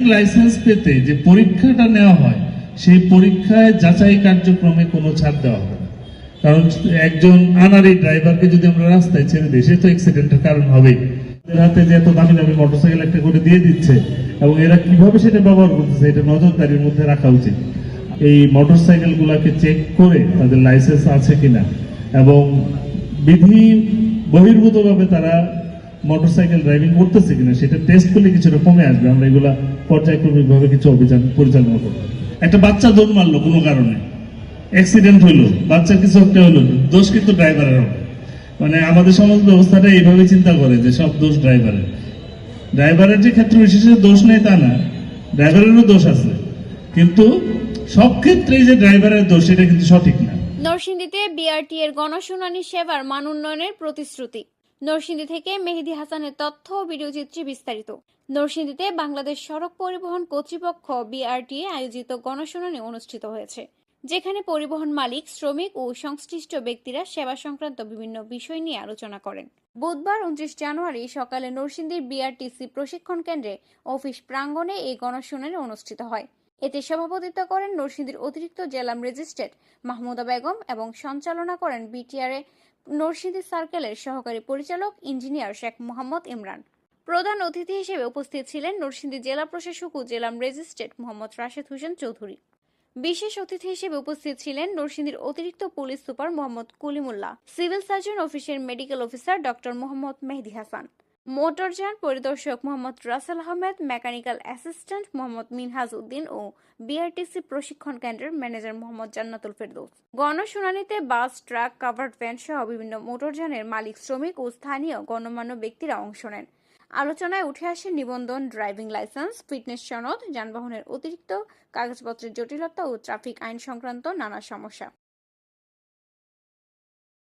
Licence পেতে যে পরীক্ষাটা নেওয়া হয়, সেই পরীক্ষায় যাচাই কার্যক্রমে কোনো ছাড় দেওয়া হবে কারণ একজন আনারি ড্রাইভারকে যদি আমরা রাস্তায় ছেড়ে দিই, সে তো অ্যাক্সিডেন্টের কারণ হবেই। হাতে যে এত দামি দামি মোটরসাইকেল একটা করে দিয়ে দিচ্ছে, এবং এরা কীভাবে সেটা ব্যবহার করতেছে, এটা নজরদারির মধ্যে রাখা উচিত। এই মোটরসাইকেল গুলাকে চেক করে তাদের লাইসেন্স আছে কিনা, এবং বিধি বহির্ভূতভাবে তারা মোটরসাইকেল ড্রাইভিং করতেছে কিনা, সেটা টেস্ট করলে কিছুটা কমে আসবে। আমরা এগুলা পর্যায়ক্রমিক ভাবে কিছু অভিযান পরিচালনা করব। একটা বাচ্চা দৌড় মারলো কোনো কারণে। অ্যাক্সিডেন্ট হইল, বাচ্চার কিছু একটা হইল, দোষ কিন্তু ড্রাইভারের হবে। মানে আমাদের সমাজ ব্যবস্থাটা এইভাবে চিন্তা করে যে সব দোষ ড্রাইভারের ড্রাইভারের যে ক্ষেত্রে বিশেষে দোষ নেই তা না ড্রাইভারেরও দোষ আছে। কিন্তু সব ক্ষেত্রেই যে ড্রাইভারের দোষ এটা কিন্তু সঠিক না। নরসিংদীতে বিআরটি এর গণশুনানি সেবার মান উন্নয়নের প্রতিশ্রুতি। নরসিংদী থেকে মেহেদি হাসানের তথ্য ও ভিডিওচিত্রে বিস্তারিত। নরসিংদীতে বাংলাদেশ সড়ক পরিবহন কর্তৃপক্ষ, বিআরটিএ, আয়োজিত গণশুনানি অনুষ্ঠিত হয়েছে, যেখানে পরিবহন মালিক, শ্রমিক ও সংশ্লিষ্ট ব্যক্তিরা সেবা সংক্রান্ত বিভিন্ন বিষয় নিয়ে আলোচনা করেন। বুধবার উনত্রিশ জানুয়ারি সকালে নরসিংদীর বিআরটিসি প্রশিক্ষণ কেন্দ্রে অফিস প্রাঙ্গণে এই গণশুনানি অনুষ্ঠিত হয়। এতে সভাপতিত্ব করেন নরসিংদীর অতিরিক্ত জেলা ম্যাজিস্ট্রেট মাহমুদা বেগম এবং সঞ্চালনা করেন বিটিআরএ নরসিংদী সার্কেলের সহকারী পরিচালক ইঞ্জিনিয়ার শেখ মোহাম্মদ ইমরান। প্রধান অতিথি হিসেবে উপস্থিত ছিলেন নরসিংদী জেলা প্রশাসক ও জেলা ম্যাজিস্ট্রেট মোহাম্মদ রাশেদ হোসেন চৌধুরী। বিশেষ অতিথি হিসেবে উপস্থিত ছিলেন নরসিংদীর অতিরিক্ত police super Mohammad Kulimullah, civil surgeon অফিসের medical officer doctor Mohammad Mehedi Hasan. মোটরযান পরিদর্শক মোহাম্মদ রাসেল আহমেদ, মেকানিক্যাল অ্যাসিস্ট্যান্ট মোহাম্মদ মিনহাজ উদ্দিন ও বিআরটিসি প্রশিক্ষণ কেন্দ্রের ম্যানেজার মোহাম্মদ জান্নাতুল ফেরদৌস। গণশুনানিতে বাস, ট্রাক, কাভার্ড ভ্যান সহ বিভিন্ন মোটরযানের মালিক, শ্রমিক ও স্থানীয় গণ্যমান্য ব্যক্তিরা অংশ নেন। আলোচনায় উঠে আসে নিবন্ধন, ড্রাইভিং লাইসেন্স, ফিটনেস সনদ, যানবাহনের অতিরিক্ত কাগজপত্রের জটিলতা ও ট্রাফিক আইন সংক্রান্ত নানা সমস্যা।